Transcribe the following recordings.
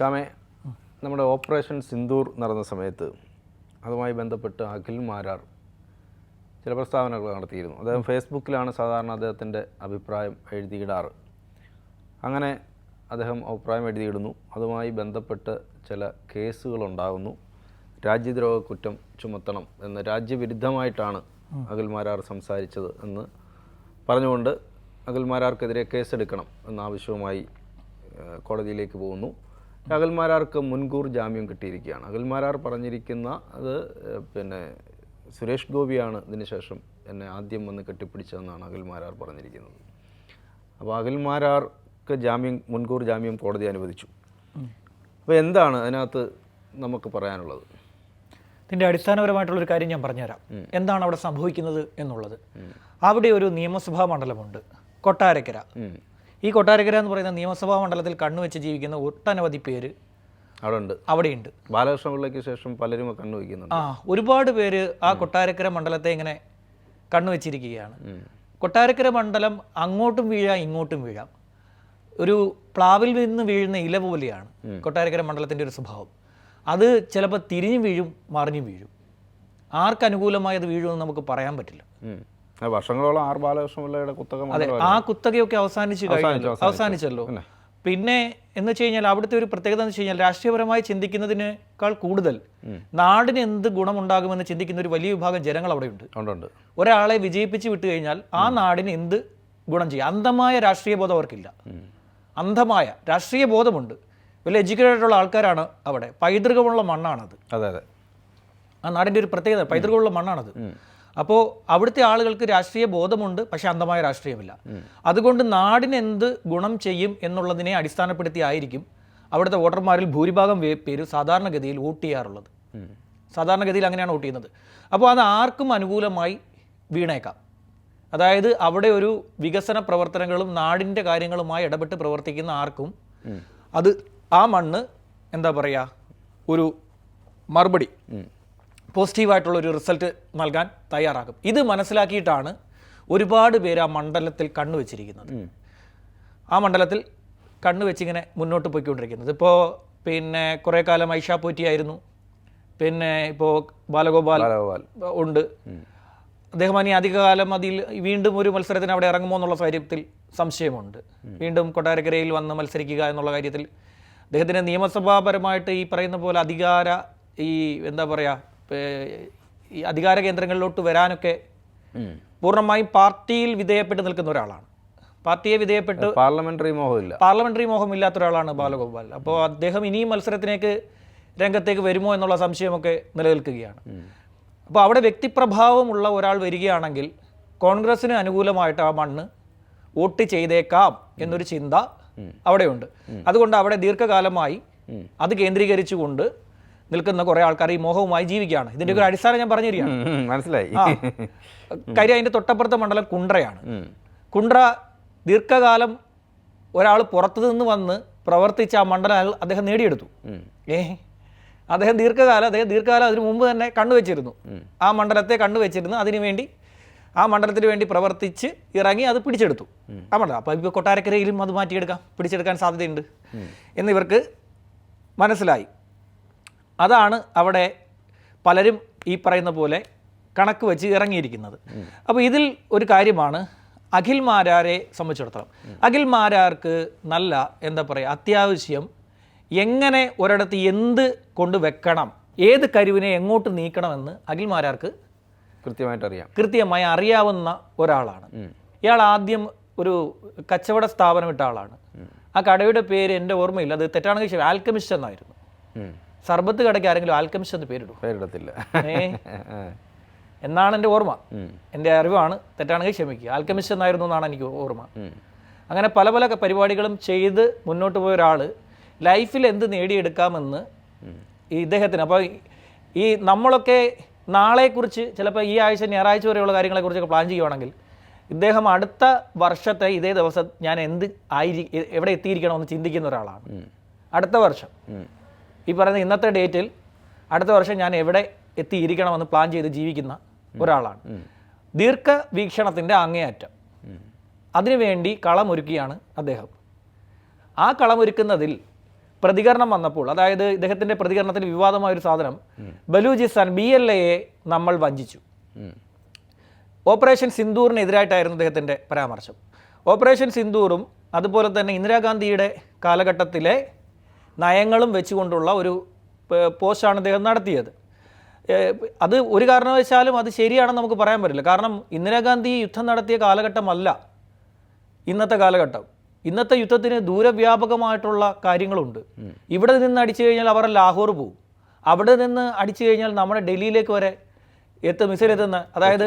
ശ്യാമെ നമ്മുടെ ഓപ്പറേഷൻ സിന്ദൂർ നടന്ന സമയത്ത് അതുമായി ബന്ധപ്പെട്ട് അഖിൽ മാരാർ ചില പ്രസ്താവനകൾ നടത്തിയിരുന്നു. അദ്ദേഹം ഫേസ്ബുക്കിലാണ് സാധാരണ അദ്ദേഹത്തിന്റെ അഭിപ്രായം എഴുതിയിടാറ്. അങ്ങനെ അദ്ദേഹം അഭിപ്രായം എഴുതിയിടുന്നു. അതുമായി ബന്ധപ്പെട്ട് ചില കേസുകളുണ്ടാകുന്നു. രാജ്യദ്രോഹ കുറ്റം ചുമത്തണം എന്ന് രാജ്യവിരുദ്ധമായിട്ടാണ് അഖിൽ മാരാർ സംസാരിച്ചത് എന്ന് പറഞ്ഞുകൊണ്ട് അഖിൽ മാരാർക്കെതിരെ കേസെടുക്കണം എന്ന ആവശ്യവുമായി കോടതിയിലേക്ക് പോകുന്നു. അഖിൽമാരാർക്ക് മുൻകൂർ ജാമ്യം കിട്ടിയിരിക്കുകയാണ്. അഖിൽമാരാർ പറഞ്ഞിരിക്കുന്ന അത് പിന്നെ സുരേഷ് ഗോപിയാണ് ഇതിനുശേഷം എന്നെ ആദ്യം വന്ന് കെട്ടിപ്പിടിച്ചതെന്നാണ് അഖിൽമാരാർ പറഞ്ഞിരിക്കുന്നത്. അപ്പോൾ അഖിൽമാരാർക്ക് ജാമ്യം മുൻകൂർ ജാമ്യം കോടതി അനുവദിച്ചു. അപ്പോൾ എന്താണ് അതിനകത്ത് നമുക്ക് പറയാനുള്ളത്? ഇതിന്റെ അടിസ്ഥാനപരമായിട്ടുള്ള ഒരു കാര്യം ഞാൻ പറഞ്ഞുതരാം. എന്താണ് അവിടെ സംഭവിക്കുന്നത് എന്നുള്ളത്. അവിടെ ഒരു നിയമസഭാ മണ്ഡലമുണ്ട്. കൊട്ടാരക്കര. ഈ കൊട്ടാരക്കര എന്ന് പറയുന്ന നിയമസഭാ മണ്ഡലത്തിൽ കണ്ണുവെച്ച് ജീവിക്കുന്ന ഒട്ടനവധി പേര് അവിടെയുണ്ട്. അവിടെയുണ്ട്. ബാലകൃഷ്ണ പിള്ളയ്ക്ക് ശേഷം പലരും കണ്ണു വയ്ക്കുന്നുണ്ട് ആ ഒരുപാട് പേര് ആ കൊട്ടാരക്കര മണ്ഡലത്തെ ഇങ്ങനെ കണ്ണുവെച്ചിരിക്കുകയാണ് കൊട്ടാരക്കര മണ്ഡലം അങ്ങോട്ടും വീഴാം ഇങ്ങോട്ടും വീഴാം. ഒരു പ്ലാവിൽ നിന്ന് വീഴുന്ന ഇല പോലെയാണ് കൊട്ടാരക്കര മണ്ഡലത്തിന്റെ ഒരു സ്വഭാവം. അത് ചിലപ്പോൾ തിരിഞ്ഞു വീഴും മറിഞ്ഞു വീഴും. ആർക്ക് അനുകൂലമായി അത് വീഴുമെന്ന് നമുക്ക് പറയാൻ പറ്റില്ല. വർഷങ്ങളോളം ആർ ബാലകൃഷ്ണ പിള്ളയുടെ കുത്തക അതെ ആ കുത്തകയൊക്കെ അവസാനിച്ചു കഴിഞ്ഞു അവസാനിച്ചല്ലോ. പിന്നെ? എന്ന് വെച്ച് കഴിഞ്ഞാൽ അവിടുത്തെ ഒരു പ്രത്യേകത എന്ന് വെച്ച് കഴിഞ്ഞാൽ രാഷ്ട്രീയപരമായി ചിന്തിക്കുന്നതിനേക്കാൾ കൂടുതൽ. നാടിന് എന്ത് ഗുണമുണ്ടാകുമെന്ന് ചിന്തിക്കുന്ന ഒരു വലിയ വിഭാഗം ജനങ്ങൾ അവിടെയുണ്ട്. ഉണ്ട് ഒരാളെ വിജയിപ്പിച്ച് വിട്ടു കഴിഞ്ഞാൽ ആ നാടിന് എന്ത് ഗുണം ചെയ്യും? അന്ധമായ രാഷ്ട്രീയ ബോധം അവർക്കില്ല. അന്ധമായ രാഷ്ട്രീയ ബോധമുണ്ട്. വലിയ എഡ്യൂക്കേറ്റഡ് ആയിട്ടുള്ള ആൾക്കാരാണ് അവിടെ. പൈതൃകമുള്ള മണ്ണാണത്. അതെ അതെ. ആ നാടിന്റെ ഒരു പ്രത്യേകത പൈതൃകമുള്ള മണ്ണാണത്. അപ്പോൾ അവിടുത്തെ ആളുകൾക്ക് രാഷ്ട്രീയ ബോധമുണ്ട് പക്ഷെ അന്ധമായ രാഷ്ട്രീയമില്ല. അതുകൊണ്ട് നാടിന് എന്ത് ഗുണം ചെയ്യും എന്നുള്ളതിനെ അടിസ്ഥാനപ്പെടുത്തി ആയിരിക്കും അവിടുത്തെ വോട്ടർമാരിൽ ഭൂരിഭാഗം പേര് സാധാരണഗതിയിൽ വോട്ട് ചെയ്യാറുള്ളത്. സാധാരണഗതിയിൽ അങ്ങനെയാണ് വോട്ട് ചെയ്യുന്നത്. അപ്പോൾ അത് ആർക്കും അനുകൂലമായി വീണേക്കാം. അതായത് അവിടെ ഒരു വികസന പ്രവർത്തനങ്ങളും നാടിന്റെ കാര്യങ്ങളുമായി ഇടപെട്ട് പ്രവർത്തിക്കുന്ന ആർക്കും അത് ആ മണ്ണ് എന്താ പറയുക ഒരു മറുപടി പോസിറ്റീവായിട്ടുള്ള ഒരു റിസൾട്ട് നൽകാൻ തയ്യാറാകും. ഇത് മനസ്സിലാക്കിയിട്ടാണ് ഒരുപാട് പേര് ആ മണ്ഡലത്തിൽ കണ്ണുവെച്ചിരിക്കുന്നത് ആ മണ്ഡലത്തിൽ കണ്ണുവെച്ചിങ്ങനെ മുന്നോട്ട് പോയിക്കൊണ്ടിരിക്കുന്നത്. ഇപ്പോൾ പിന്നെ കുറേ കാലം ഐഷ പോറ്റിയായിരുന്നു പിന്നെ ഇപ്പോൾ ബാലഗോപാൽ ഉണ്ട്. അദ്ദേഹം ഇനി അധികകാലം അതിൽ വീണ്ടും ഒരു മത്സരത്തിന് അവിടെ ഇറങ്ങുമോ എന്നുള്ള കാര്യത്തിൽ സംശയമുണ്ട്. വീണ്ടും കൊട്ടാരക്കരയിൽ വന്ന് മത്സരിക്കുക എന്നുള്ള കാര്യത്തിൽ അദ്ദേഹത്തിന് നിയമസഭാപരമായിട്ട് ഈ പറയുന്ന പോലെ അധികാര ഈ എന്താ പറയുക ഈ അധികാര കേന്ദ്രങ്ങളിലോട്ട് വരാനൊക്കെ. പൂർണമായും പാർട്ടിയിൽ വിധേയപ്പെട്ട് നിൽക്കുന്ന ഒരാളാണ്. പാർട്ടിയെ വിധേയപ്പെട്ട് പാർലമെന്ററി മോഹമില്ല. പാർലമെന്ററി മോഹമില്ലാത്ത ഒരാളാണ് ബാലഗോപാൽ. അപ്പോൾ അദ്ദേഹം ഇനിയും മത്സരത്തിലേക്ക് രംഗത്തേക്ക് വരുമോ എന്നുള്ള സംശയമൊക്കെ നിലനിൽക്കുകയാണ്. അപ്പോൾ അവിടെ വ്യക്തിപ്രഭാവമുള്ള ഒരാൾ വരികയാണെങ്കിൽ കോൺഗ്രസിന് അനുകൂലമായിട്ട് ആ മണ്ണ് വോട്ട് ചെയ്തേക്കാം എന്നൊരു ചിന്ത അവിടെയുണ്ട്. അതുകൊണ്ട് അവിടെ ദീർഘകാലമായി അത് കേന്ദ്രീകരിച്ചുകൊണ്ട് നിൽക്കുന്ന കുറേ ആൾക്കാർ ഈ മോഹവുമായി ജീവിക്കുകയാണ്. ഇതിന്റെ ഒരു അടിസ്ഥാനം ഞാൻ പറഞ്ഞു തരികയാണ് മനസ്സിലായി. കാര്യം അതിന്റെ തൊട്ടപ്പുറത്തെ മണ്ഡലം കുണ്ട്രയാണ്. കുണ്ട്ര ദീർഘകാലം ഒരാൾ പുറത്തു നിന്ന് വന്ന് പ്രവർത്തിച്ച ആ മണ്ഡലം അദ്ദേഹം നേടിയെടുത്തു. ഏ അദ്ദേഹം ദീർഘകാലം അദ്ദേഹം ദീർഘകാലം അതിനു മുമ്പ് തന്നെ കണ്ടുവച്ചിരുന്നു ആ മണ്ഡലത്തെ കണ്ണുവെച്ചിരുന്നു. അതിനുവേണ്ടി ആ മണ്ഡലത്തിന് വേണ്ടി പ്രവർത്തിച്ച് ഇറങ്ങി അത് പിടിച്ചെടുത്തു. ആ മണ്ഡലം. അപ്പോൾ ഇപ്പോൾ കൊട്ടാരക്കരയിലും അത് മാറ്റിയെടുക്കാം. പിടിച്ചെടുക്കാൻ സാധ്യതയുണ്ട്. എന്നിവർക്ക് മനസ്സിലായി. അതാണ് അവിടെ പലരും ഈ പറയുന്ന പോലെ കണക്ക് വെച്ച് ഇറങ്ങിയിരിക്കുന്നത്. അപ്പോൾ ഇതിൽ ഒരു കാര്യമാണ് അഖിൽ മാരാരെ സംബന്ധിച്ചിടത്തോളം. അഖിൽ മാരാർക്ക് നല്ല എന്താ പറയുക അത്യാവശ്യം എങ്ങനെ ഒരിടത്ത് എന്ത് കൊണ്ട് വെക്കണം ഏത് കരുവിനെ എങ്ങോട്ട് നീക്കണമെന്ന് അഖിൽ മാരാർക്ക് കൃത്യമായിട്ട് അറിയാം കൃത്യമായി അറിയാവുന്ന ഒരാളാണ്. ഇയാൾ ആദ്യം ഒരു കച്ചവട സ്ഥാപനം ഇട്ട ആളാണ്. ആ കടയുടെ പേര് എന്റെ ഓർമ്മയില്ല. അത് തെറ്റാണെങ്കിൽ ആൽക്കമിസ്റ്റ് എന്നായിരുന്നു. സർബത്ത് കടയ്ക്ക് ആരെങ്കിലും ആൽക്കമിസ്റ്റ് എന്ന് പേരിടും പേരിടത്തില്ല. എന്നാണ് എന്റെ ഓർമ്മ. എന്റെ അറിവാണ്. തെറ്റാണെങ്കിൽ ക്ഷമിക്കുക. ആൽക്കമിസ്റ്റ് എന്നായിരുന്നു എന്നാണ് എനിക്ക് ഓർമ്മ. അങ്ങനെ പല പല പരിപാടികളും ചെയ്ത് മുന്നോട്ട് പോയ ഒരാൾ ലൈഫിൽ എന്ത് നേടിയെടുക്കാമെന്ന് ഈ ഇദ്ദേഹത്തിന്. അപ്പോൾ ഈ നമ്മളൊക്കെ നാളെക്കുറിച്ച് ചിലപ്പോൾ ഈ ആഴ്ച ഞായറാഴ്ച വരെയുള്ള കാര്യങ്ങളെക്കുറിച്ചൊക്കെ പ്ലാൻ ചെയ്യുവാണെങ്കിൽ ഇദ്ദേഹം അടുത്ത വർഷത്തെ ഇതേ ദിവസം ഞാൻ എന്ത് ആയിരി എ- എവിടെ എത്തിയിരിക്കണമെന്ന് ചിന്തിക്കുന്ന ഒരാളാണ്. അടുത്ത വർഷം. ഈ പറയുന്ന ഇന്നത്തെ ഡേറ്റിൽ അടുത്ത വർഷം ഞാൻ എവിടെ എത്തിയിരിക്കണമെന്ന് പ്ലാൻ ചെയ്ത് ജീവിക്കുന്ന ഒരാളാണ്. ദീർഘവീക്ഷണത്തിന്റെ അങ്ങേയറ്റം. അതിനുവേണ്ടി കളമൊരുക്കിയാണ് അദ്ദേഹം. ആ കളമൊരുക്കുന്നതിൽ പ്രതികരണം വന്നപ്പോൾ അതായത് ഇദ്ദേഹത്തിന്റെ പ്രതികരണത്തിൽ വിവാദമായ ഒരു സാധനം ബലൂചിസ്ഥാൻ ബി എൽ എയെ നമ്മൾ വഞ്ചിച്ചു. ഓപ്പറേഷൻ സിന്ദൂറിനെതിരായിട്ടായിരുന്നു അദ്ദേഹത്തിന്റെ പരാമർശം. ഓപ്പറേഷൻ സിന്ദൂറും അതുപോലെ തന്നെ ഇന്ദിരാഗാന്ധിയുടെ കാലഘട്ടത്തിലെ നയങ്ങളും വെച്ചുകൊണ്ടുള്ള ഒരു പോസ്റ്റാണ് അദ്ദേഹം നടത്തിയത്. അത് ഒരു കാരണവശാലും അത് ശരിയാണെന്ന് നമുക്ക് പറയാൻ പറ്റില്ല. കാരണം ഇന്ദിരാഗാന്ധി യുദ്ധം നടത്തിയ കാലഘട്ടമല്ല ഇന്നത്തെ കാലഘട്ടം. ഇന്നത്തെ യുദ്ധത്തിന് ദൂരവ്യാപകമായിട്ടുള്ള കാര്യങ്ങളുണ്ട്. ഇവിടെ നിന്ന് അടിച്ചു കഴിഞ്ഞാൽ അവർ ലാഹോർ പോവും. അവിടെ നിന്ന് അടിച്ചു കഴിഞ്ഞാൽ നമ്മുടെ ഡൽഹിയിലേക്ക് വരെ എത്തും മിസൈൽ എത്തുന്ന? അതായത്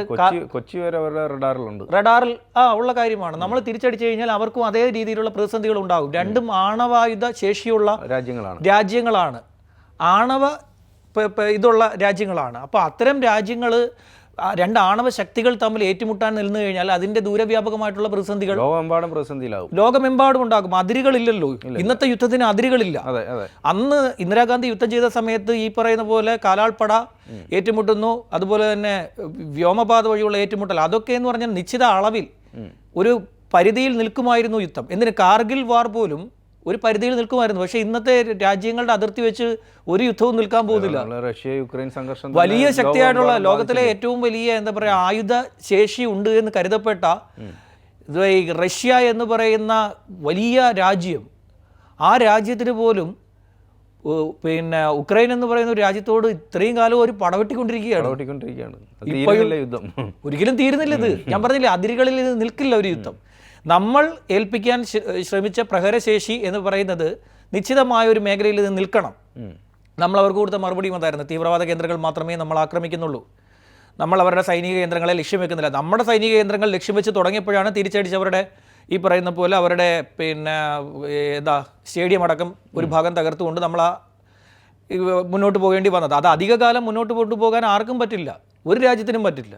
കൊച്ചി വരെ അവരുടെ റഡാറിലുണ്ട്. റഡാറിൽ ആ ഉള്ള കാര്യമാണ്. നമ്മൾ തിരിച്ചടിച്ചു കഴിഞ്ഞാൽ അവർക്കും അതേ രീതിയിലുള്ള പ്രതിസന്ധികൾ ഉണ്ടാകും. രണ്ടും ആണവായുധ ശേഷിയുള്ള രാജ്യങ്ങളാണ്. രാജ്യങ്ങളാണ്. ആണവ ഇതുള്ള രാജ്യങ്ങളാണ്. അപ്പോൾ അത്തരം രാജ്യങ്ങൾ രണ്ട് ആണവ ശക്തികൾ തമ്മിൽ ഏറ്റുമുട്ടാൻ നിന്നു കഴിഞ്ഞാൽ അതിന്റെ ദൂരവ്യാപകമായിട്ടുള്ള പ്രതിസന്ധികൾ ലോകമെമ്പാടും പ്രതിസന്ധിയിലാവും. ലോകമെമ്പാടും ഉണ്ടാകും അതിരുകളില്ലല്ലോ ഇന്നത്തെ യുദ്ധത്തിന് അതിരുകളില്ല. അതെ അതെ. അന്ന് ഇന്ദിരാഗാന്ധി യുദ്ധം ചെയ്ത സമയത്ത് ഈ പറയുന്ന പോലെ കാലാൾപ്പട ഏറ്റുമുട്ടുന്നു. അതുപോലെ തന്നെ വ്യോമപാത വഴിയുള്ള ഏറ്റുമുട്ടൽ. അതൊക്കെ എന്ന് പറഞ്ഞാൽ നിശ്ചിത അളവിൽ ഒരു പരിധിയിൽ നിൽക്കുമായിരുന്നു യുദ്ധം. എന്തിന്? കാർഗിൽ വാർ പോലും ഒരു പരിധിയിൽ നിൽക്കുമായിരുന്നു. പക്ഷേ ഇന്നത്തെ രാജ്യങ്ങളുടെ അതിർത്തി വെച്ച് ഒരു യുദ്ധവും നിൽക്കാൻ പോകുന്നില്ല. റഷ്യ യുക്രൈൻ സംഘർഷം വലിയ ശക്തിയായിട്ടുള്ള ലോകത്തിലെ ഏറ്റവും വലിയ എന്താ പറയുക ആയുധ ശേഷി ഉണ്ട് എന്ന് കരുതപ്പെട്ട ഈ റഷ്യ എന്ന് പറയുന്ന വലിയ രാജ്യം ആ രാജ്യത്തിന് പോലും പിന്നെ ഉക്രൈൻ എന്ന് പറയുന്ന ഒരു രാജ്യത്തോട് ഇത്രയും കാലം ഒരു പടവെട്ടിക്കൊണ്ടിരിക്കുകയാണ്. ഒരിക്കലും തീരുന്നില്ല ഇത്. ഞാൻ പറഞ്ഞില്ല അതിരുകളിൽ ഇത് നിൽക്കില്ല ഒരു യുദ്ധം. നമ്മൾ ഏൽപ്പിക്കാൻ ശ്രമിച്ച പ്രഹരശേഷി എന്ന് പറയുന്നത് നിശ്ചിതമായ ഒരു മേഖലയിൽ ഇത് നിൽക്കണം. നമ്മൾ അവർക്ക് കൊടുത്ത മറുപടിയും അതായിരുന്നു തീവ്രവാദ കേന്ദ്രങ്ങൾ മാത്രമേ നമ്മൾ ആക്രമിക്കുന്നുള്ളൂ. നമ്മൾ അവരുടെ സൈനിക കേന്ദ്രങ്ങളെ ലക്ഷ്യം വെക്കുന്നില്ല. നമ്മുടെ സൈനിക കേന്ദ്രങ്ങൾ ലക്ഷ്യം വെച്ച് തുടങ്ങിയപ്പോഴാണ് തിരിച്ചടിച്ച് അവരുടെ ഈ പറയുന്ന പോലെ അവരുടെ പിന്നെ എന്താ സ്റ്റേഡിയം അടക്കം ഒരു ഭാഗം തകർത്തുകൊണ്ട് നമ്മൾ ആ മുന്നോട്ട് പോകേണ്ടി വന്നത്. അത് അധികകാലം മുന്നോട്ട് കൊണ്ടുപോകാൻ ആർക്കും പറ്റില്ല. ഒരു രാജ്യത്തിനും പറ്റില്ല.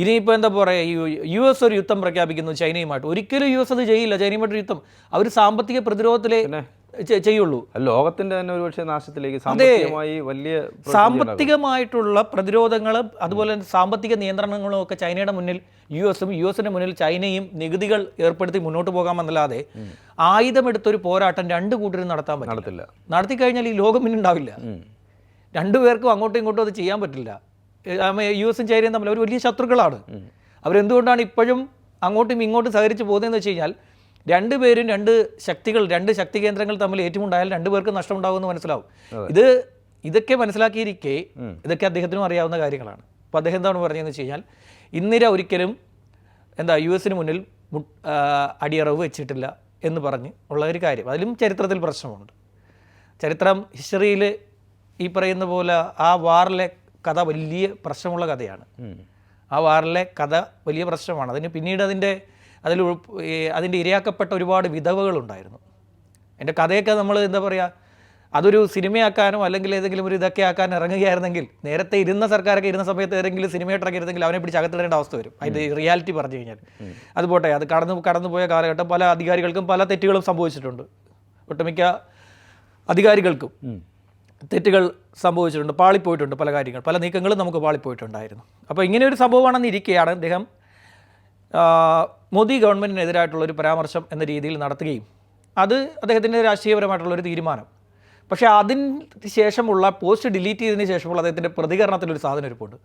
ഇനിയിപ്പോൾ എന്താ പറയുക യു എസ് ഒരു യുദ്ധം പ്രഖ്യാപിക്കുന്നു ചൈനയുമായിട്ട്. ഒരിക്കലും യു എസ് അത് ചെയ്യില്ല. ചൈനയുമായിട്ട് യുദ്ധം. അവർ സാമ്പത്തിക പ്രതിരോധത്തിലെ ചെയ്യുള്ളൂ. ലോകത്തിന്റെ തന്നെ ഒരുപക്ഷെ നാശത്തിലേക്ക് സാമ്പത്തികമായി വലിയ സാമ്പത്തികമായിട്ടുള്ള പ്രതിരോധങ്ങളും അതുപോലെ തന്നെ സാമ്പത്തിക നിയന്ത്രണങ്ങളും ഒക്കെ ചൈനയുടെ മുന്നിൽ യു എസും യു എസിന്റെ മുന്നിൽ ചൈനയും നികുതികൾ ഏർപ്പെടുത്തി മുന്നോട്ട് പോകാമെന്നല്ലാതെ ആയുധമെടുത്തൊരു പോരാട്ടം രണ്ട് കൂട്ടരും നടത്താൻ പറ്റില്ല. നടത്തി കഴിഞ്ഞാൽ ഈ ലോകം പിന്നെ ഉണ്ടാവില്ല. രണ്ടുപേർക്കും അങ്ങോട്ടും ഇങ്ങോട്ടും അത് ചെയ്യാൻ പറ്റില്ല. യു എസും ചൈനയും തമ്മിൽ അവർ വലിയ ശത്രുക്കളാണ്. അവരെന്തുകൊണ്ടാണ് ഇപ്പോഴും അങ്ങോട്ടും ഇങ്ങോട്ടും സഹകരിച്ച് പോകുന്നതെന്ന് വെച്ച് കഴിഞ്ഞാൽ രണ്ട് പേരും രണ്ട് ശക്തികൾ രണ്ട് ശക്തി കേന്ദ്രങ്ങൾ തമ്മിൽ ഏറ്റുമുണ്ടായാൽ രണ്ടുപേർക്ക് നഷ്ടമുണ്ടാകുമെന്ന് മനസ്സിലാവും. ഇത് ഇതൊക്കെ മനസ്സിലാക്കിയിരിക്കെ ഇതൊക്കെ അദ്ദേഹത്തിനും അറിയാവുന്ന കാര്യങ്ങളാണ്. അപ്പോൾ അദ്ദേഹം എന്താണ് പറഞ്ഞതെന്ന് വെച്ച് കഴിഞ്ഞാൽ ഇന്ദിര ഒരിക്കലും എന്താ യു എസിന് മുന്നിൽ അടിയറവ് വെച്ചിട്ടില്ല എന്ന് പറഞ്ഞ് ഉള്ള ഒരു കാര്യം. അതിലും ചരിത്രത്തിൽ പ്രശ്നമുണ്ട്. ചരിത്രം ഹിസ്റ്ററിയിൽ ഈ പറയുന്ന പോലെ ആ വാറിലെ കഥ വലിയ പ്രശ്നമുള്ള കഥയാണ്. ആ വാറിലെ കഥ വലിയ പ്രശ്നമാണ്. അതിന് പിന്നീട് അതിന്റെ അതിൽ അതിന്റെ ഇരയാക്കപ്പെട്ട ഒരുപാട് വിധവകളുണ്ടായിരുന്നു. എന്റെ കഥയൊക്കെ നമ്മൾ എന്താ പറയുക അതൊരു സിനിമയാക്കാനോ അല്ലെങ്കിൽ ഏതെങ്കിലും ഒരു ഇതൊക്കെ ആക്കാൻ ഇറങ്ങുകയായിരുന്നെങ്കിൽ നേരത്തെ ഇരുന്ന സർക്കാരൊക്കെ ഇരുന്ന സമയത്ത് ഏതെങ്കിലും സിനിമയായിട്ട് ഇരുന്നെങ്കിൽ അവനെ പിടിച്ച് അകത്തിടേണ്ട അവസ്ഥ വരും. അതിന്റെ റിയാലിറ്റി പറഞ്ഞു കഴിഞ്ഞാൽ. അത് പോട്ടെ അത് കടന്നു കടന്നുപോയ കാലഘട്ടം പല അധികാരികൾക്കും പല തെറ്റുകളും സംഭവിച്ചിട്ടുണ്ട്. ഒട്ടുമിക്ക അധികാരികൾക്കും. തെറ്റുകൾ സംഭവിച്ചിട്ടുണ്ട് പാളിപ്പോയിട്ടുണ്ട് പല കാര്യങ്ങൾ. പല നീക്കങ്ങളും നമുക്ക് പാളിപ്പോയിട്ടുണ്ടായിരുന്നു. അപ്പോൾ ഇങ്ങനെ ഒരു സംഭവമാണെന്ന് ഇരിക്കുകയാണ് അദ്ദേഹം മോദി ഗവൺമെന്റിനെതിരായിട്ടുള്ള ഒരു പരാമർശം എന്ന രീതിയിൽ നടത്തുകയും അത് അദ്ദേഹത്തിന്റെ രാഷ്ട്രീയപരമായിട്ടുള്ള ഒരു തീരുമാനം. പക്ഷേ അതിന് ശേഷമുള്ള പോസ്റ്റ് ഡിലീറ്റ് ചെയ്തതിന് ശേഷമുള്ള അദ്ദേഹത്തിന്റെ പ്രതികരണത്തിലൊരു സാധനം ഇരിപ്പുണ്ട്.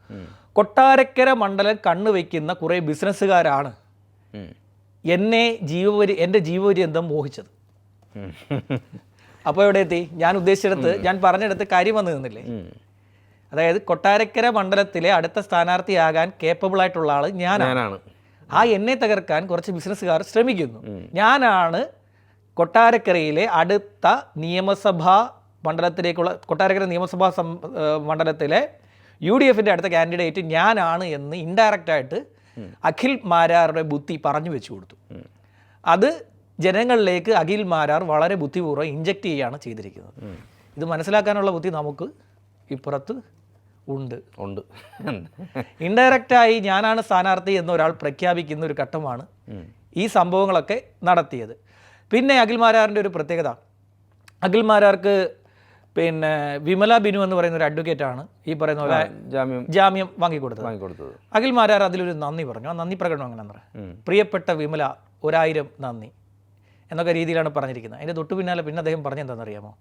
കൊട്ടാരക്കര മണ്ഡലം കണ്ണുവയ്ക്കുന്ന കുറേ ബിസിനസ്സുകാരാണ് എന്നെ ജീവപരി എന്റെ ജീവപര്യന്തം മോഹിച്ചത്. അപ്പോൾ എവിടെ എത്തി? ഞാൻ ഉദ്ദേശിച്ചിടത്ത് ഞാൻ പറഞ്ഞിടത്ത് കാര്യം വന്നു നിന്നില്ലേ? അതായത് കൊട്ടാരക്കര മണ്ഡലത്തിലെ അടുത്ത സ്ഥാനാർത്ഥിയാകാൻ കേപ്പബിൾ ആയിട്ടുള്ള ആൾ ഞാനാണ്. ആ എന്നെ തകർക്കാൻ കുറച്ച് ബിസിനസ്സുകാർ ശ്രമിക്കുന്നു. ഞാനാണ് കൊട്ടാരക്കരയിലെ അടുത്ത നിയമസഭാ മണ്ഡലത്തിലേക്കുള്ള കൊട്ടാരക്കര നിയമസഭാ മണ്ഡലത്തിലെ യു ഡി എഫിന്റെ അടുത്ത കാൻഡിഡേറ്റ് ഞാനാണ് എന്ന് ഇൻഡയറക്റ്റായിട്ട് അഖിൽ മാരാറുടെ ബുദ്ധി പറഞ്ഞു വെച്ചു കൊടുത്തു. അത് ജനങ്ങളിലേക്ക് അഖിൽ മാരാർ വളരെ ബുദ്ധിപൂർവം ഇഞ്ചക്ട് ചെയ്യുകയാണ് ചെയ്തിരിക്കുന്നത്. ഇത് മനസ്സിലാക്കാനുള്ള ബുദ്ധി നമുക്ക് ഇപ്പുറത്ത് ഉണ്ട്. ഉണ്ട്. ഇൻഡയറക്റ്റായി ഞാനാണ് സ്ഥാനാർത്ഥി എന്ന് ഒരാൾ പ്രഖ്യാപിക്കുന്ന ഒരു ഘട്ടമാണ് ഈ സംഭവങ്ങളൊക്കെ നടത്തിയത്. പിന്നെ അഖിൽമാരാറിന്റെ ഒരു പ്രത്യേകത. അഖിൽമാരാർക്ക് പിന്നെ വിമല ബിനു എന്ന് പറയുന്ന ഒരു അഡ്വക്കേറ്റ് ആണ് ഈ പറയുന്ന പോലെ ജാമ്യം ജാമ്യം വാങ്ങിക്കൊടുത്തത്. വാങ്ങിക്കൊടുത്തത്. അഖിൽമാരാർ അതിലൊരു നന്ദി പറഞ്ഞു. ആ നന്ദി പ്രകടനം അങ്ങനെ പറയാം പ്രിയപ്പെട്ട വിമല ഒരായിരം നന്ദി. എന്നൊക്കെ രീതിയിലാണ് പറഞ്ഞിരിക്കുന്നത്. അതിന്റെ തൊട്ടു പിന്നാലെ പിന്നെ അദ്ദേഹം പറഞ്ഞെന്താണെന്നറിയാമോ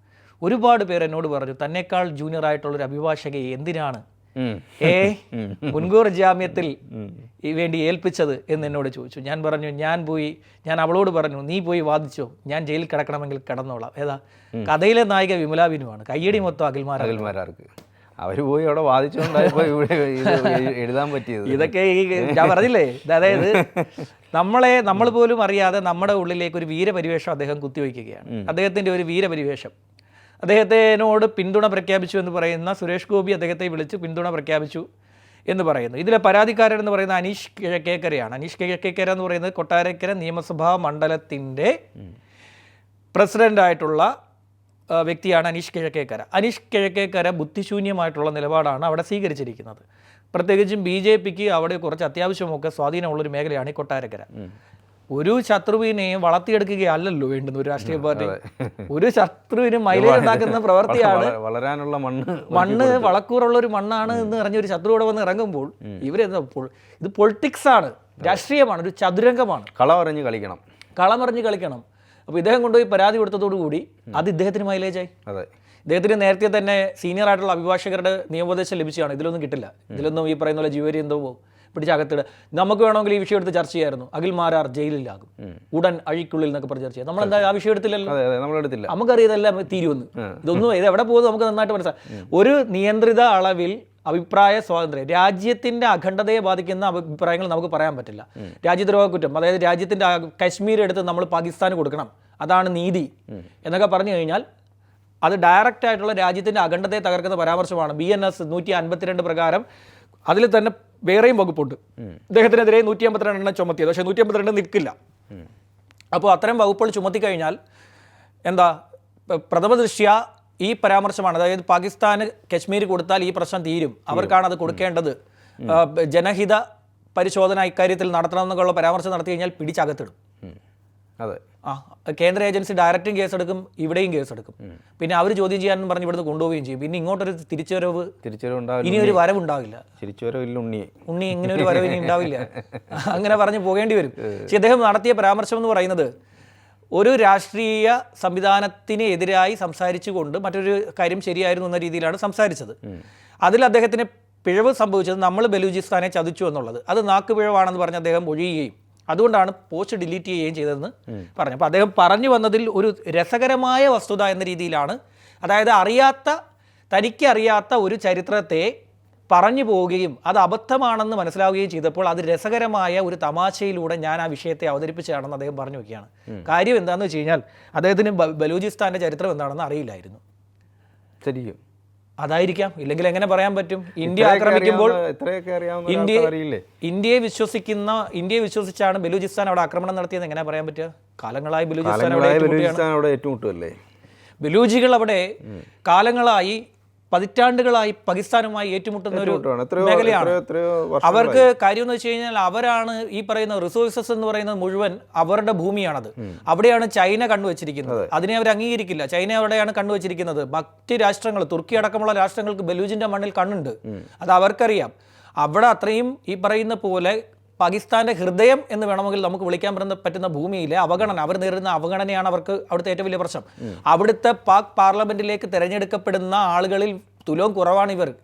ഒരുപാട് പേർ എന്നോട് പറഞ്ഞു തന്നെക്കാൾ ജൂനിയർ ആയിട്ടുള്ള ഒരു അഭിഭാഷകയെ എന്തിനാണ്. ഏ മുൻകൂർ ജാമ്യത്തിൽ വേണ്ടി ഏൽപ്പിച്ചത്? എന്ന് എന്നോട് ചോദിച്ചു. ഞാൻ പറഞ്ഞു ഞാൻ പോയി ഞാൻ അവളോട് പറഞ്ഞു നീ പോയി വാദിച്ചോ ഞാൻ ജയിലിൽ കിടക്കണമെങ്കിൽ കിടന്നോളാം. ഏതാ? കഥയിലെ നായിക വിമലാബിനുമാണ് കയ്യടി മൊത്തം അഖിൽമാർ അകൽമാരാർക്ക് അവർ പോയി അവിടെ വാദിച്ചുകൊണ്ടായപ്പോൾ ഇവിടെ എഴുതാൻ പറ്റിയത്. ഇതൊക്കെ ഈ ഞാൻ പറഞ്ഞില്ലേ? അതായത് നമ്മളെ നമ്മൾ പോലും അറിയാതെ നമ്മുടെ ഉള്ളിലേക്ക് ഒരു വീരപരിവേഷം അദ്ദേഹം കുത്തിവയ്ക്കുകയാണ് അദ്ദേഹത്തിന്റെ ഒരു വീരപരിവേഷം. അദ്ദേഹത്തിനോട് പിന്തുണ പ്രഖ്യാപിച്ചു എന്ന് പറയുന്ന സുരേഷ് ഗോപി അദ്ദേഹത്തെ വിളിച്ച് പിന്തുണ പ്രഖ്യാപിച്ചു എന്ന് പറയുന്നു. ഇതിലെ പരാതിക്കാരൻ എന്ന് പറയുന്ന അനീഷ് കിഴക്കേക്കരയാണ് അനീഷ് കിഴക്കേക്കര എന്ന് പറയുന്നത് കൊട്ടാരക്കര നിയമസഭാ മണ്ഡലത്തിന്റെ പ്രസിഡന്റായിട്ടുള്ള വ്യക്തിയാണ് അനീഷ് കിഴക്കേക്കര. അനീഷ് കിഴക്കേക്കര ബുദ്ധിശൂന്യമായിട്ടുള്ള നിലപാടാണ് അവിടെ സ്വീകരിച്ചിരിക്കുന്നത്. പ്രത്യേകിച്ചും ബി ജെ പിക്ക് അവിടെ കുറച്ച് അത്യാവശ്യമൊക്കെ സ്വാധീനമുള്ളൊരു മേഖലയാണ് ഈ കൊട്ടാരക്കര. ഒരു ശത്രുവിനെയും വളർത്തിയെടുക്കുകയല്ലല്ലോ വേണ്ടുന്ന ഒരു രാഷ്ട്രീയ പാർട്ടി. ഒരു ശത്രുവിന് മൈലേജ് ഉണ്ടാക്കുന്ന പ്രവൃത്തിയാണ് വളരാനുള്ള മണ്ണ് മണ്ണ് വളക്കൂറുള്ള ഒരു മണ്ണാണ് എന്ന് പറഞ്ഞ ഒരു ശത്രുവിടെ വന്ന് ഇറങ്ങുമ്പോൾ ഇവരെന്താ ഇത് പൊളിറ്റിക്സ് ആണ് രാഷ്ട്രീയമാണ് ഒരു ചതുരംഗമാണ്. കള പറഞ്ഞ് കളിക്കണം. കളമറിഞ്ഞ് കളിക്കണം. അപ്പോൾ ഇദ്ദേഹം കൊണ്ടുപോയി പരാതി കൊടുത്തതോടുകൂടി അത് ഇദ്ദേഹത്തിന് മൈലേജായി. അതെ. ഇദ്ദേഹത്തിന് നേരത്തെ തന്നെ സീനിയർ ആയിട്ടുള്ള അഭിഭാഷകരുടെ നിയമോപദേശം ലഭിച്ചതാണ്. ഇതിലൊന്നും കിട്ടില്ല. ഇതിലൊന്നും ഈ പറയുന്ന പോലെ ജീവരി എന്തോ പിടിച്ച് അകത്തിടുക. നമുക്ക് വേണമെങ്കിൽ ഈ വിഷയം എടുത്ത് ചർച്ച ചെയ്യായിരുന്നു. അഖിൽ മാരാർ ജയിലിലാകും. ഉടൻ അഴിക്കുള്ളിൽ എന്നൊക്കെ പറഞ്ഞ് ചർച്ച ചെയ്യാം. നമ്മൾ എന്താ ആ വിഷയം എടുത്തില്ലല്ലോ? നമുക്കറിയാം ഇതെല്ലാം തീരുമെന്ന് ഇതൊന്നും ഇത് എവിടെ പോകുന്നത് നമുക്ക് നന്നായിട്ട് മനസ്സിലാക്കാം ഒരു നിയന്ത്രിത അളവിൽ അഭിപ്രായ സ്വാതന്ത്ര്യം. രാജ്യത്തിന്റെ അഖണ്ഡതയെ ബാധിക്കുന്ന അഭിപ്രായങ്ങൾ നമുക്ക് പറയാൻ പറ്റില്ല. രാജ്യദ്രോഹ കുറ്റം അതായത് രാജ്യത്തിന്റെ കശ്മീർ എടുത്ത് നമ്മൾ പാകിസ്ഥാന് കൊടുക്കണം. അതാണ് നീതി. എന്നൊക്കെ പറഞ്ഞു കഴിഞ്ഞാൽ അത് ഡയറക്റ്റ് ആയിട്ടുള്ള രാജ്യത്തിന്റെ അഖണ്ഡതയെ തകർക്കുന്ന പരാമർശമാണ്. ബി എൻ എസ് നൂറ്റി അൻപത്തിരണ്ട് പ്രകാരം അതിൽ തന്നെ വേറെയും വകുപ്പുണ്ട്. അദ്ദേഹത്തിനെതിരെ നൂറ്റി അമ്പത്തിരണ്ട് എണ്ണം ചുമത്തിയത്. പക്ഷേ നൂറ്റി അമ്പത്തിരണ്ട് നിൽക്കില്ല അപ്പോൾ അത്തരം വകുപ്പുകൾ ചുമത്തി കഴിഞ്ഞാൽ എന്താ? പ്രഥമ ദൃഷ്ട്യ ഈ പരാമർശമാണ്. അതായത് പാകിസ്ഥാന് കശ്മീർ കൊടുത്താൽ ഈ പ്രശ്നം തീരും. അവർക്കാണ് അത് കൊടുക്കേണ്ടത്. ജനഹിത പരിശോധന ഇക്കാര്യത്തിൽ നടത്തണമെന്നുള്ള പരാമർശം നടത്തി കഴിഞ്ഞാൽ പിടിച്ചകത്തിടും. അതെ. ആ കേന്ദ്ര ഏജൻസി ഡയറക്റ്റും കേസെടുക്കും ഇവിടെയും കേസെടുക്കും. പിന്നെ അവർ ചോദ്യം ചെയ്യാൻ പറഞ്ഞ് ഇവിടുന്ന് കൊണ്ടുപോവുകയും ചെയ്യും. പിന്നെ ഇങ്ങോട്ടൊരു തിരിച്ചുവരവ് തിരിച്ചുവരവുണ്ടാവില്ല ഇനി ഒരു വരവുണ്ടാവില്ല തിരിച്ചുവരവില്ല ഉണ്ണിയെ ഉണ്ണി ഇങ്ങനെ ഒരു വരവ് ഇനി ഉണ്ടാവില്ല. അങ്ങനെ പറഞ്ഞ് പോകേണ്ടി വരും. പക്ഷെ അദ്ദേഹം നടത്തിയ പരാമർശം എന്ന് പറയുന്നത് ഒരു രാഷ്ട്രീയ സംവിധാനത്തിന് എതിരായി സംസാരിച്ചുകൊണ്ട് മറ്റൊരു കാര്യം ശരിയായിരുന്നു എന്ന രീതിയിലാണ് സംസാരിച്ചത്. അതിൽ അദ്ദേഹത്തിന് പിഴവ് സംഭവിച്ചത് നമ്മൾ ബലൂചിസ്ഥാനെ ചതിച്ചു എന്നുള്ളത്. അത് നാക്ക് പിഴവാണെന്ന് പറഞ്ഞ് അദ്ദേഹം ഒഴിയുകയും അതുകൊണ്ടാണ് പോസ്റ്റ് ഡിലീറ്റ് ചെയ്യുകയും ചെയ്തതെന്ന് പറഞ്ഞു. അപ്പോൾ അദ്ദേഹം പറഞ്ഞു വന്നതിൽ ഒരു രസകരമായ വസ്തുത എന്ന രീതിയിലാണ്. അതായത് അറിയാത്ത തനിക്കറിയാത്ത ഒരു ചരിത്രത്തെ പറഞ്ഞു പോവുകയും അത് അബദ്ധമാണെന്ന് മനസ്സിലാവുകയും ചെയ്തപ്പോൾ അത് രസകരമായ ഒരു തമാശയിലൂടെ ഞാൻ ആ വിഷയത്തെ അവതരിപ്പിച്ചതാണെന്ന് അദ്ദേഹം പറഞ്ഞു വയ്ക്കുകയാണ്. കാര്യം എന്താണെന്ന് വെച്ച് കഴിഞ്ഞാൽ അദ്ദേഹത്തിന് ബലൂചിസ്ഥാന്റെ ചരിത്രം എന്താണെന്ന് അറിയില്ലായിരുന്നു. ശരിക്കും. അതായിരിക്കാം. ഇല്ലെങ്കിൽ എങ്ങനെ പറയാൻ പറ്റും? ഇന്ത്യ ആക്രമിക്കുമ്പോൾ ഇന്ത്യ ഇന്ത്യയെ വിശ്വസിക്കുന്ന ഇന്ത്യയെ വിശ്വസിച്ചാണ് ബലൂചിസ്ഥാൻ അവിടെ ആക്രമണം നടത്തിയത് എങ്ങനെ പറയാൻ പറ്റുക? കാലങ്ങളായി ബലൂചിസ്ഥാൻ അവിടെ ബലൂജികൾ അവിടെ കാലങ്ങളായി പതിറ്റാണ്ടുകളായി പാകിസ്ഥാനുമായി ഏറ്റുമുട്ടുന്ന ഒരു മേഖലയാണ്. അവർക്ക് കാര്യം എന്ന് വെച്ച് കഴിഞ്ഞാൽ അവരാണ് ഈ പറയുന്ന റിസോഴ്സസ് എന്ന് പറയുന്നത് മുഴുവൻ അവരുടെ ഭൂമിയാണത്. അവിടെയാണ് ചൈന കണ്ടുവച്ചിരിക്കുന്നത്. അതിനെ അവർ അംഗീകരിക്കില്ല. ചൈന അവിടെയാണ് കണ്ടുവച്ചിരിക്കുന്നത്. മറ്റ് രാഷ്ട്രങ്ങൾ തുർക്കി അടക്കമുള്ള രാഷ്ട്രങ്ങൾക്ക് ബലൂജിന്റെ മണ്ണിൽ കണ്ണുണ്ട്. അത് അവർക്കറിയാം. അവിടെ അത്രയും ഈ പറയുന്ന പോലെ പാകിസ്ഥാന്റെ ഹൃദയം എന്ന് വേണമെങ്കിൽ നമുക്ക് വിളിക്കാൻ പറ്റുന്ന പറ്റുന്ന ഭൂമിയിലെ അവഗണന അവർ നേരിടുന്ന അവഗണനയാണ് അവർക്ക് അവിടുത്തെ ഏറ്റവും വലിയ പ്രശ്നം. അവിടുത്തെ പാക് പാർലമെന്റിലേക്ക് തിരഞ്ഞെടുക്കപ്പെടുന്ന ആളുകളിൽ തുലവും കുറവാണ് ഇവർ.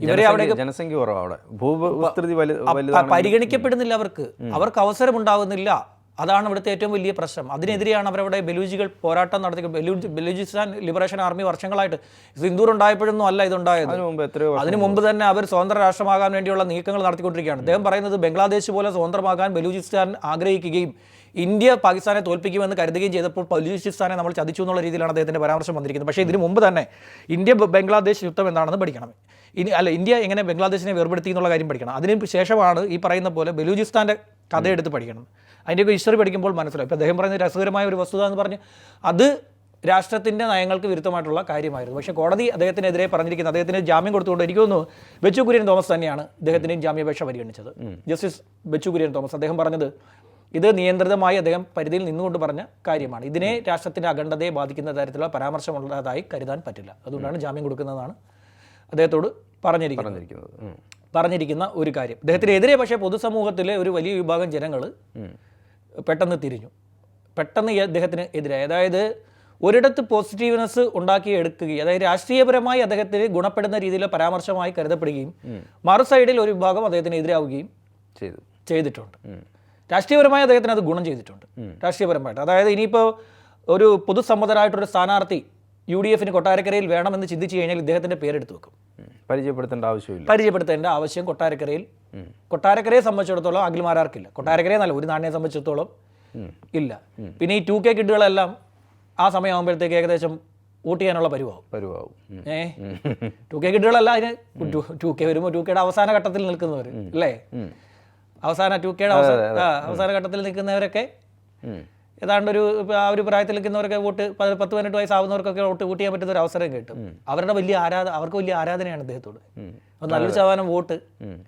ഇവരെ അവിടെ. ജനസംഖ്യ- കുറവാണ് പരിഗണിക്കപ്പെടുന്നില്ല അവർക്ക്. അവർക്ക് അവസരം ഉണ്ടാവുന്നില്ല അതാണ് ഇവിടുത്തെ ഏറ്റവും വലിയ പ്രശ്നം. അതിനെതിരെയാണ് അവരവിടെ ബലൂജികൾ പോരാട്ടം നടത്തി. ബലൂജ് ബലൂചിസ്ഥാൻ ലിബറേഷൻ ആർമി വർഷങ്ങളായിട്ട് സിന്ദൂർ ഉണ്ടായപ്പോഴൊന്നും അല്ല ഇതുണ്ടായത്. മുമ്പ് അതിനു മുമ്പ് തന്നെ അവർ സ്വതന്ത്ര രാഷ്ട്രമാകാൻ വേണ്ടിയുള്ള നീക്കങ്ങൾ നടത്തിക്കൊണ്ടിരിക്കുകയാണ്. അദ്ദേഹം പറയുന്നത് ബംഗ്ലാദേശ് പോലെ സ്വതന്ത്രമാകാൻ ബലൂചിസ്ഥാൻ ആഗ്രഹിക്കുകയും ഇന്ത്യ പാകിസ്ഥാനെ തോൽപ്പിക്കുമെന്ന് കരുതുകയും ചെയ്തപ്പോൾ ബലൂചിസ്ഥാനെ നമ്മൾ ചതിച്ചു എന്നുള്ള രീതിയിലാണ് അദ്ദേഹത്തിന്റെ പരാമർശം വന്നിരിക്കുന്നത്. പക്ഷേ ഇതിനു മുമ്പ് തന്നെ ഇന്ത്യ ബംഗ്ലാദേശ് യുദ്ധം എന്താണെന്ന് പഠിക്കണം. ഇനി അല്ല ഇന്ത്യ എങ്ങനെ ബംഗ്ലാദേശിനെ വേർപെടുത്തി എന്നുള്ള കാര്യം പഠിക്കണം. അതിന് ശേഷമാണ് ഈ പറയുന്ന പോലെ ബലൂചിസ്ഥാന്റെ കഥ എടുത്ത് പഠിക്കണം. അതിന്റെയൊക്കെ ഹിസ്റ്ററി പഠിക്കുമ്പോൾ മനസ്സിലാവും. ഇപ്പം അദ്ദേഹം പറയുന്ന രസകരമായ ഒരു വസ്തുത എന്ന് പറഞ്ഞ് അത് രാഷ്ട്രത്തിന്റെ നയങ്ങൾക്ക് വിരുദ്ധമായിട്ടുള്ള കാര്യമായിരുന്നു. പക്ഷേ കോടതി അദ്ദേഹത്തിനെതിരെ പറഞ്ഞിരിക്കുന്നത് അദ്ദേഹത്തിന് ജാമ്യം കൊടുത്തുകൊണ്ട് എനിക്ക് തോന്നുന്നു ബച്ചു കുര്യൻ തോമസ് തന്നെയാണ് അദ്ദേഹത്തിന് ജാമ്യാപേക്ഷ പരിഗണിച്ചത്. ജസ്റ്റിസ് ബച്ചു കുര്യൻ തോമസ് അദ്ദേഹം പറഞ്ഞത് ഇത് നിയന്ത്രിതമായി അദ്ദേഹം പരിധിയിൽ നിന്നുകൊണ്ട് പറഞ്ഞ കാര്യമാണ്. ഇതിനെ രാഷ്ട്രത്തിന്റെ അഖണ്ഡതയെ ബാധിക്കുന്ന തരത്തിലുള്ള പരാമർശമുള്ളതായി കരുതാൻ പറ്റില്ല. അതുകൊണ്ടാണ് ജാമ്യം കൊടുക്കുന്നതാണ് അദ്ദേഹത്തോട് പറഞ്ഞിരിക്കുന്നത്. പറഞ്ഞിരിക്കുന്ന ഒരു കാര്യം. അദ്ദേഹത്തിനെതിരെ പക്ഷേ പൊതുസമൂഹത്തിലെ ഒരു വലിയ വിഭാഗം ജനങ്ങൾ പെട്ടെന്ന് തിരിഞ്ഞു. പെട്ടെന്ന് അദ്ദേഹത്തിന് എതിരെ അതായത് ഒരിടത്ത് പോസിറ്റീവ്നെസ് ഉണ്ടാക്കി എടുക്കുകയും അതായത് രാഷ്ട്രീയപരമായി അദ്ദേഹത്തിന് ഗുണപ്പെടുന്ന രീതിയിൽ പരാമർശമായി കരുതപ്പെടുകയും മറു സൈഡിൽ ഒരു വിഭാഗം അദ്ദേഹത്തിന് എതിരാവുകയും ചെയ്തു. ചെയ്തിട്ടുണ്ട്. രാഷ്ട്രീയപരമായി അദ്ദേഹത്തിന് അത് ഗുണം ചെയ്തിട്ടുണ്ട്. രാഷ്ട്രീയപരമായിട്ട്. അതായത് ഇനിയിപ്പോൾ ഒരു പൊതുസമ്മതരായിട്ടൊരു സ്ഥാനാർത്ഥി യു ഡി എഫിന് കൊട്ടാരക്കരയിൽ വേണമെന്ന് ചിന്തിച്ചു കഴിഞ്ഞാൽ ഇദ്ദേഹത്തിന്റെ പേരെടുത്ത് വെക്കും. പരിചയപ്പെടുത്തേണ്ട ആവശ്യമില്ല. പരിചയപ്പെടുത്തേണ്ട ആവശ്യം കൊട്ടാരക്കരയിൽ കൊട്ടാരക്കരയെ സംബന്ധിച്ചിടത്തോളം അഖിൽമാരാർക്കില്ല കൊട്ടാരക്കരയെ നല്ല ഒരു നാടിനെ സംബന്ധിച്ചിടത്തോളം ഇല്ല. പിന്നെ ഈ ടു കെ കിഡുകളെല്ലാം ആ സമയമാകുമ്പോഴത്തേക്ക് ഏകദേശം വോട്ട് ചെയ്യാനുള്ള പരിവാവും. പരിവാവും. ഏ? ടു കെ കിഡുകളല്ല അതിന് ടു കെ വരുമ്പോൾ ടു കെയുടെ അവസാന ഘട്ടത്തിൽ നിൽക്കുന്നവർ അല്ലേ? അവസാന ടു കെയുടെ അവസാന ഘട്ടത്തിൽ നിൽക്കുന്നവരൊക്കെ. ഏതാണ്ട് ഒരു ആ ഒരു പ്രായത്തിൽ നിൽക്കുന്നവരൊക്കെ വോട്ട് പത്ത് പതിനെട്ട് വയസ്സാവുന്നവർക്കൊക്കെ വോട്ട് വോട്ട് ചെയ്യാൻ പറ്റുന്ന ഒരു അവസരം കിട്ടും. അവരുടെ വലിയ ആരാധ അവർക്ക് വലിയ ആരാധനയാണ് അദ്ദേഹത്തോട് നല്ലൊരു ശതമാനം വോട്ട്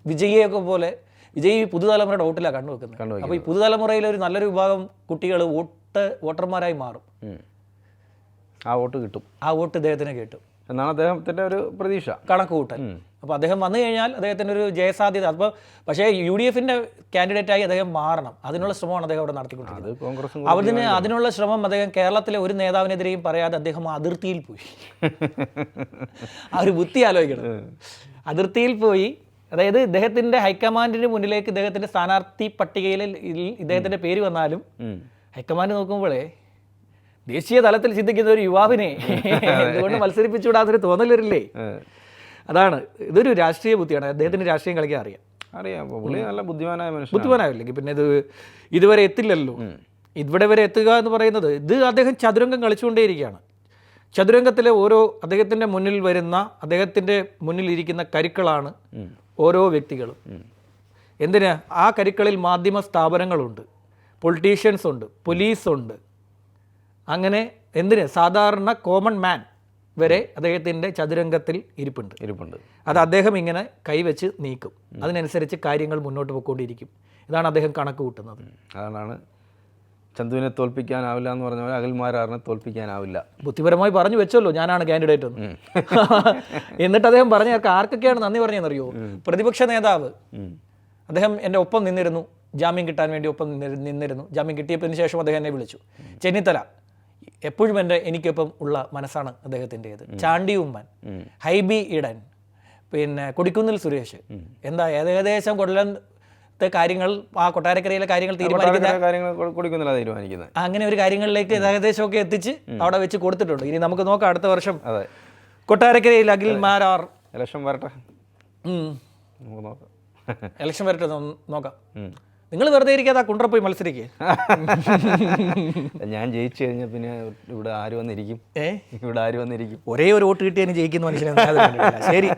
വിജയിയൊക്കെ പോലെ വിജയ് ഈ പുതുതലമുറയുടെ വോട്ടിലാണ് കണ്ടുവെക്കുന്നത് അപ്പോൾ ഈ പുതുതലമുറയിലെ ഒരു നല്ലൊരു വിഭാഗം കുട്ടികൾ വോട്ട് വോട്ടർമാരായി മാറും. ആ വോട്ട് കിട്ടും. ആ വോട്ട് ഇദ്ദേഹത്തിന് കിട്ടും. എന്നാണ് അദ്ദേഹത്തിന്റെ ഒരു പ്രതീക്ഷ. കണക്ക് കൂട്ടൽ അപ്പോൾ അദ്ദേഹം വന്നു കഴിഞ്ഞാൽ അദ്ദേഹത്തിന്റെ ഒരു ജയസാധ്യത. അപ്പോൾ പക്ഷേ യു ഡി എഫിന്റെ കാൻഡിഡേറ്റായി അദ്ദേഹം മാറണം. അതിനുള്ള ശ്രമമാണ് അദ്ദേഹം അവിടെ നടത്തിക്കൊണ്ടിരിക്കുന്നത്. അതിന് അതിനുള്ള ശ്രമം അദ്ദേഹം കേരളത്തിലെ ഒരു നേതാവിനെതിരെയും പറയാതെ അദ്ദേഹം അതിർത്തിയിൽ പോയി. ആ ഒരു ബുദ്ധി ആലോചിക്കണം. അതിർത്തിയിൽ പോയി. അതായത് ഇദ്ദേഹത്തിന്റെ ഹൈക്കമാൻഡിന് മുന്നിലേക്ക് ഇദ്ദേഹത്തിന്റെ സ്ഥാനാർത്ഥി പട്ടികയിൽ ഇദ്ദേഹത്തിന്റെ പേര് വന്നാലും. ഹൈക്കമാൻഡ് നോക്കുമ്പോഴേ ദേശീയ തലത്തിൽ ചിന്തിക്കുന്ന ഒരു യുവാവിനെ എന്തുകൊണ്ട് വരില്ലേ ഏ. അതാണ് ഇതൊരു രാഷ്ട്രീയ ബുദ്ധിയാണ്. അദ്ദേഹത്തിന് രാഷ്ട്രീയം കളിക്കാൻ അറിയാം. അറിയാം. പുള്ളി നല്ല ബുദ്ധിമാനായ മനുഷ്യൻ ബുദ്ധിമാനായില്ലെങ്കിൽ പിന്നെ ഇത് ഇതുവരെ എത്തില്ലല്ലോ. ഇവിടെ വരെ എത്തുക എന്ന് പറയുന്നത് ഇത് അദ്ദേഹം ചതുരംഗം കളിച്ചുകൊണ്ടേയിരിക്കുകയാണ്. ചതുരംഗത്തിലെ ഓരോ അദ്ദേഹത്തിന്റെ മുന്നിൽ വരുന്ന അദ്ദേഹത്തിന്റെ മുന്നിൽ ഇരിക്കുന്ന കരുക്കളാണ് ഓരോ വ്യക്തികളും. എന്തിനാ? ആ കരുക്കളിൽ മാധ്യമ സ്ഥാപനങ്ങളുണ്ട്. പൊളിറ്റീഷ്യൻസ് ഉണ്ട് പോലീസ് ഉണ്ട് അങ്ങനെ എന്തിന്? സാധാരണ കോമൺ മാൻ. വരെ അദ്ദേഹത്തിന്റെ ചതുരംഗത്തിൽ ഇരിപ്പുണ്ട്. ഇരിപ്പുണ്ട്. അത് അദ്ദേഹം ഇങ്ങനെ കൈവച്ച് നീക്കും. അതിനനുസരിച്ച് കാര്യങ്ങൾ മുന്നോട്ട് പോയിക്കൊണ്ടിരിക്കും. ഇതാണ് അദ്ദേഹം കണക്ക് കൂട്ടുന്നത്. അതാണ് ചന്തുവിനെ തോൽപ്പിക്കാനാവില്ല എന്ന് പറഞ്ഞ പോലെ അഖിൽമാരാറിനെ തോൽപ്പിക്കാനാവില്ല. ബുദ്ധിപരമായി പറഞ്ഞു വെച്ചല്ലോ ഞാനാണ് കാൻഡിഡേറ്റ് എന്ന്. എന്നിട്ട് അദ്ദേഹം പറഞ്ഞ ആർക്കൊക്കെയാണ് നന്ദി പറഞ്ഞതെന്നറിയോ? പ്രതിപക്ഷ നേതാവ്. അദ്ദേഹം എന്റെ ഒപ്പം നിന്നിരുന്നു. ജാമ്യം കിട്ടാൻ വേണ്ടി ഒപ്പം നിന്നിരുന്നു. ജാമ്യം കിട്ടിയതിന് ശേഷം അദ്ദേഹം എന്നെ വിളിച്ചു. ചെന്നിത്തല എപ്പോഴും എന്റെ എനിക്കൊപ്പം ഉള്ള മനസ്സാണ് അദ്ദേഹത്തിന്റെത്. ചാണ്ടി ഉമ്മൻ ഹൈബി ഇടൻ പിന്നെ കൊടിക്കുന്നിൽ സുരേഷ്. എന്താ ഏകദേശം കൊല്ലത്തെ കാര്യങ്ങൾ ആ കൊട്ടാരക്കരയിലെ കാര്യങ്ങൾ തീരുമാനിക്കുന്ന അങ്ങനെ ഒരു കാര്യങ്ങളിലേക്ക് ഏകദേശമൊക്കെ എത്തിച്ച് അവിടെ വെച്ച് കൊടുത്തിട്ടുണ്ട്. ഇനി നമുക്ക് നോക്കാം അടുത്ത വർഷം. കൊട്ടാരക്കരയിൽ അഖിൽ മാരാർ ഇലക്ഷൻ വരട്ടെ. ഇലക്ഷൻ വരട്ടെ നോക്കാം. നിങ്ങൾ വെറുതെ ഇരിക്കാതെ ആ കുണ്ടറ പോയി മത്സരിക്കുക ഞാൻ ജയിച്ചു കഴിഞ്ഞാൽ പിന്നെ ഇവിടെ ആര് വന്നിരിക്കും? ഏ? ഇവിടെ ആര് വന്നിരിക്കും? ഒരേ ഒരു വോട്ട് കിട്ടിയതിന് ജയിക്കുന്ന മനുഷ്യനെ. ശരി.